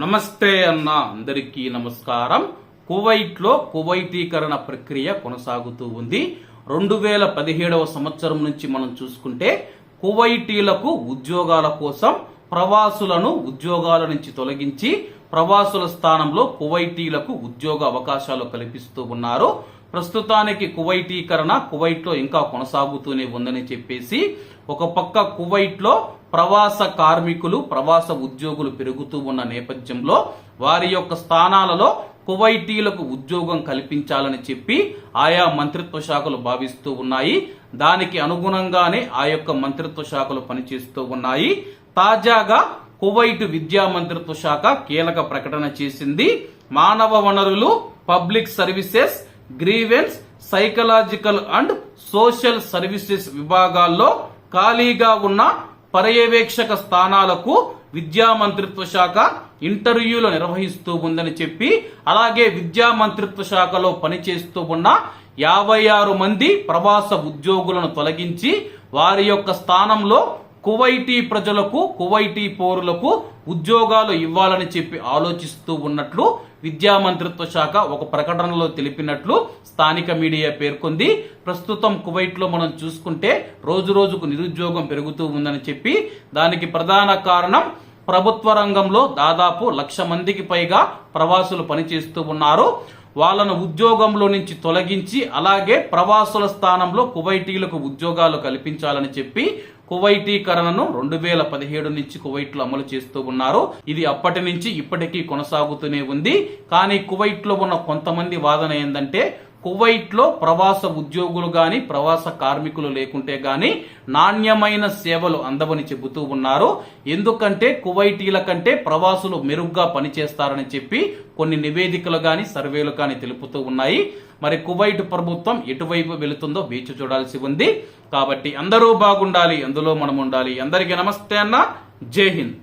నమస్తే అన్న అందరికీ నమస్కారం. కువైట్లో కువైటీకరణ ప్రక్రియ కొనసాగుతూ ఉంది. రెండు వేల పదిహేడవ సంవత్సరం నుంచి మనం చూసుకుంటే కువైటీలకు ఉద్యోగాల కోసం ప్రవాసులను ఉద్యోగాల నుంచి తొలగించి ప్రవాసుల స్థానంలో కువైటీలకు ఉద్యోగ అవకాశాలు కల్పిస్తూ ఉన్నారు. ప్రస్తుతానికి కువైటీకరణ కువైట్లో ఇంకా కొనసాగుతూనే ఉందని చెప్పేసి ఒక పక్క కువైట్లో ప్రవాస కార్మికులు ప్రవాస ఉద్యోగులు పెరుగుతూ ఉన్న నేపథ్యంలో వారి యొక్క స్థానాలలో కువైటీలకు ఉద్యోగం కల్పించాలని చెప్పి ఆయా మంత్రిత్వ శాఖలు భావిస్తూ ఉన్నాయి. దానికి అనుగుణంగానే ఆ యొక్క మంత్రిత్వ శాఖలు పనిచేస్తూ ఉన్నాయి. తాజాగా కువైట్ విద్యా మంత్రిత్వ శాఖ కీలక ప్రకటన చేసింది. మానవ వనరులు public services grievance psychological and social services విభాగాల్లో ఖాళీగా ఉన్న పర్యవేక్షక స్థానాలకు విద్యా మంత్రిత్వ శాఖ ఇంటర్వ్యూలు నిర్వహిస్తూ ఉందని చెప్పి అలాగే విద్యా మంత్రిత్వ శాఖలో పనిచేస్తూ ఉన్న యాభై ఆరు మంది ప్రవాస ఉద్యోగులను తొలగించి వారి యొక్క స్థానంలో కువైటీ ప్రజలకు కువైటీ పౌరులకు ఉద్యోగాలు ఇవ్వాలని చెప్పి ఆలోచిస్తూ ఉన్నట్లు విద్యా మంత్రిత్వ శాఖ ఒక ప్రకటనలో తెలిపినట్లు స్థానిక మీడియా పేర్కొంది. ప్రస్తుతం కువైట్లో మనం చూసుకుంటే రోజు రోజుకు నిరుద్యోగం పెరుగుతూ ఉందని చెప్పి దానికి ప్రధాన కారణం ప్రభుత్వ రంగంలో దాదాపు లక్ష మందికి పైగా ప్రవాసులు పనిచేస్తూ ఉన్నారు. వాళ్ళను ఉద్యోగంలో నుంచి తొలగించి అలాగే ప్రవాసుల స్థానంలో కువైటీలకు ఉద్యోగాలు కల్పించాలని చెప్పి కువైటీకరణను రెండు వేల పదిహేడు నుంచి కువైట్లో అమలు చేస్తూ ఉన్నారు. ఇది అప్పటి నుంచి ఇప్పటికీ కొనసాగుతూనే ఉంది. కానీ కువైట్లో ఉన్న కొంతమంది వాదన ఏంటంటే కువైట్లో ప్రవాస ఉద్యోగులు గాని ప్రవాస కార్మికులు లేకుంటే గాని నాణ్యమైన సేవలు అందవని చెబుతూ ఉన్నారు. ఎందుకంటే కువైటీల కంటే ప్రవాసులు మెరుగ్గా పనిచేస్తారని చెప్పి కొన్ని నివేదికలు గాని సర్వేలు గాని తెలుపుతూ ఉన్నాయి. మరి కువైట్ ప్రభుత్వం ఎటువైపు వెళుతుందో వేచి చూడాల్సి ఉంది. కాబట్టి అందరూ బాగుండాలి అందులో మనం ఉండాలి. అందరికీ నమస్తే అన్న. జై హింద్.